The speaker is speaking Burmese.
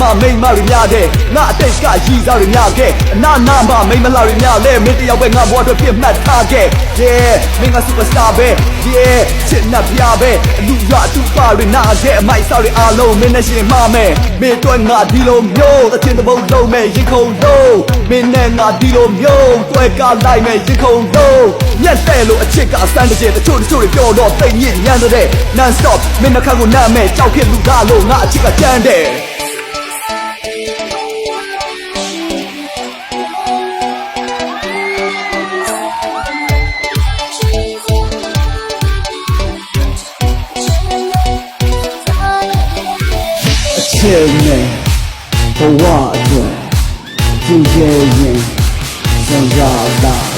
မှမိမတွေများတဲ့ငါအတိတ်ကရည်စားတွေများခဲ့အနာနာမှမိမလာတွေများလဲမင်းတယောက်ပဲငါဘဝအတွက်ပြတ်မှတ်ထားခဲ့ yeah မင်းက superstar ပဲ yeah ချစ်နှပ်ပြပဲအလူရအတူပါတွေနာခဲ့အမိုက်စားတွေအားလုံးမင်းနဲ့ရှင်မှာမယ်မင်းတို့ငါဒီလိုမျိုးအချင်းတဘုံလုံးမဲ့ရင်ခုန်လို့မင်းနဲ့ငါဒီလိုမျိုးတွေ့ကလိုက်မဲ့ရင်ခုန်လို့ညက်တဲ့လို့အချစ်ကအစမ်းတစ်ချက်တချို့တချို့တွေပြောတော့တိတ်ညစ်ညမ်းတဲ့ non stop မင်းနှခမ်းကိုနားမဲ့ကြောက်ဖြစ်လူသားလို့ငါအချစ်ကကြမ်းတဲ့အ Me for what To gave me. Some God